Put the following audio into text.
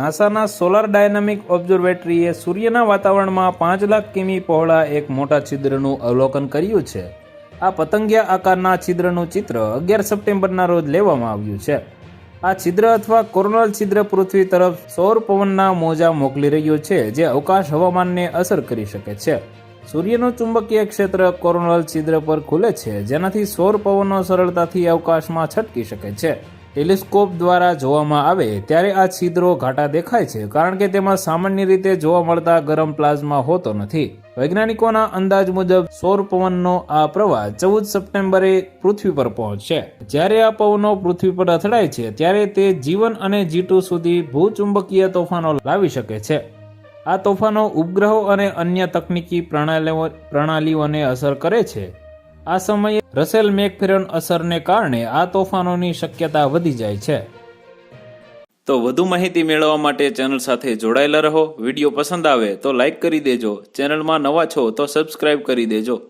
નાસાના solar dynamic ઓબ્ઝર્વેટરીએ સૂર્યના વાતાવરણમાં પાંચ લાખ કિમી પહોળા એક મોટા છિદ્રનું અવલોકન કર્યું છે. આ પતંગિયા આકારના છિદ્રનું ચિત્ર અગિયાર સપ્ટેમ્બરના રોજ લેવામાં આવ્યું છે. આ છિદ્ર અથવા કોરોનલ છિદ્ર પૃથ્વી તરફ સૌર પવનના મોજા મોકલી રહ્યું છે, જે અવકાશ હવામાનને અસર કરી શકે છે. સૂર્યનું ચુંબકીય ક્ષેત્ર કોરોનલ છિદ્ર પર ખુલે છે, જેનાથી સૌર પવનો સરળતાથી અવકાશમાં છટકી શકે છે. ટેલિસ્કોપ દ્વારા જોવામાં આવે ત્યારે આ છિદ્રો ઘાટા દેખાય છે, કારણ કે તેમાં સામાન્ય રીતે જોવા મળતા ગરમ પ્લાઝમા હોતો નથી. વૈજ્ઞાનિકોના અંદાજ મુજબ, સૌર પવનનો આ પ્રવાહ ચૌદ સપ્ટેમ્બરે પૃથ્વી પર પહોંચશે. જ્યારે આ પવનો પૃથ્વી પર અથડાય છે, ત્યારે તે જીવન અને જીટુ સુધી ભૂચુંબકીય તોફાનો લાવી શકે છે. આ તોફાનો ઉપગ્રહો અને અન્ય તકનીકી પ્રણાલીઓ પ્રણાલીઓને અસર કરે છે. આ સમયે રસેલ મેકફેરન અસરને કારણે આ તોફાનોની શક્યતા વધી જાય છે. તો વધુ માહિતી મેળવવા માટે ચેનલ સાથે જોડાયેલા રહો. વીડિયો પસંદ આવે તો લાઈક કરી દેજો. ચેનલમાં નવા છો તો સબસ્ક્રાઇબ કરી દેજો.